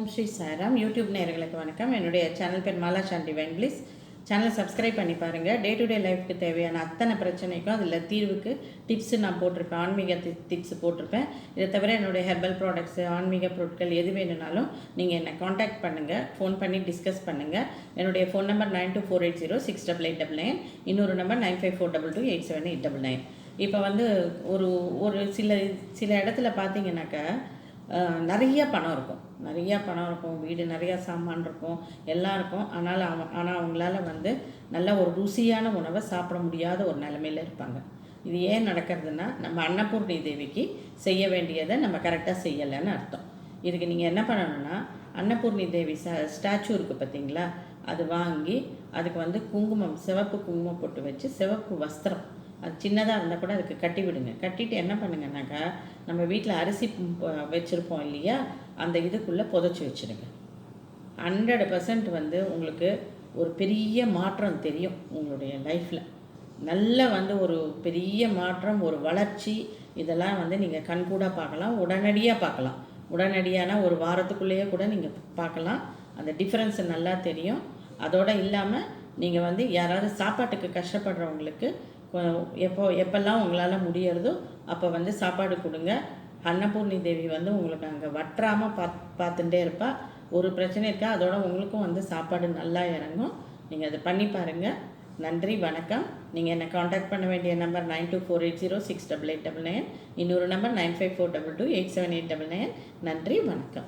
ஓம் Sri Sairam. YouTube நேர்களுக்கு வணக்கம். என்னுடைய சேனல் பேர் மாலா சாண்டி வைன் சேனலை சேனல் சப்ஸ்கிரைப் பண்ணி பாருங்கள் டே டு டே லைஃப்க்கு தேவையான அத்தனை பிரச்சனைக்கும் அதில் தீர்வுக்கு டிப்ஸு நான் போட்டிருப்பேன். ஆன்மீக டிப்ஸ் போட்டிருப்பேன். இதை தவிர என்னுடைய ஹெர்பல் ப்ராடக்ட்ஸு ஆன்மீக பொருட்கள் எது வேணும்னாலும் நீங்கள் என்னை காண்டாக்ட் பண்ணுங்கள் ஃபோன் பண்ணி டிஸ்கஸ் பண்ணுங்கள் என்னுடைய phone number nine two four eight zero six double eight double nine இன்னொரு number nine five four double two eight seven eight double nine இப்போ வந்து ஒரு ஒரு சில சில இடத்துல பார்த்தீங்கன்னாக்கா நிறைய பணம் இருக்கும். நிறையா பணம் இருக்கும் வீடு நிறையா சாமான் இருக்கும் எல்லாம் இருக்கும். ஆனால் அவ ஆனால் அவங்களால வந்து நல்ல ஒரு ருசியான உணவை சாப்பிட முடியாத ஒரு நிலமையில இருப்பாங்க. இது ஏன் நடக்கிறதுனா நம்ம அன்னபூர்ணி தேவிக்கு செய்ய வேண்டியதை நம்ம கரெக்டாக செய்யலைன்னு அர்த்தம். இதுக்கு நீங்கள் என்ன பண்ணணும்னா அன்னபூர்ணி தேவி ச ஸ்டாச்சு இருக்குது பார்த்தீங்களா அது வாங்கி அதுக்கு வந்து குங்குமம் சிவப்பு குங்குமம் போட்டு வச்சு சிவப்பு வஸ்திரம் அது சின்னதாக இருந்தால் கூட அதுக்கு கட்டி விடுங்க. கட்டிட்டு என்ன பண்ணுங்கன்னாக்கா நம்ம வீட்டில் அரிசி வச்சுருப்போம் இல்லையா? அந்த இதுக்குள்ளே புதைச்சி வச்சுருங்க. ஹண்ட்ரட் பர்சன்ட் வந்து உங்களுக்கு ஒரு பெரிய மாற்றம் தெரியும் உங்களுடைய லைஃப்பில் நல்ல வந்து ஒரு பெரிய மாற்றம் ஒரு வளர்ச்சி இதெல்லாம் வந்து நீங்கள் கண்கூடாக பார்க்கலாம் உடனடியாக பார்க்கலாம். உடனடியான ஒரு வாரத்துக்குள்ளேயே கூட நீங்கள் பார்க்கலாம். அந்த டிஃப்ரென்ஸ் நல்லா தெரியும். அதோடு இல்லாமல் நீங்கள் வந்து யாராவது சாப்பாட்டுக்கு கஷ்டப்படுறவங்களுக்கு எப்போ எப்பெல்லாம் உங்களால் முடியறதோ அப்போ வந்து சாப்பாடு கொடுங்க. அன்னபூர்ணி தேவி வந்து உங்களுக்கு அங்கே வற்றாமல் பாத் பார்த்துட்டே இருப்பா. ஒரு பிரச்சனை இருக்கா அதோட உங்களுக்கும் வந்து சாப்பாடு நல்லா இறங்கும். நீங்கள் அதை பண்ணி பாருங்கள் நன்றி வணக்கம். நீங்கள் என்னை காண்டாக்ட் பண்ண வேண்டிய number nine two four eight zero six double eight double nine இன்னொரு number nine five four double two eight seven eight double nine நன்றி வணக்கம்.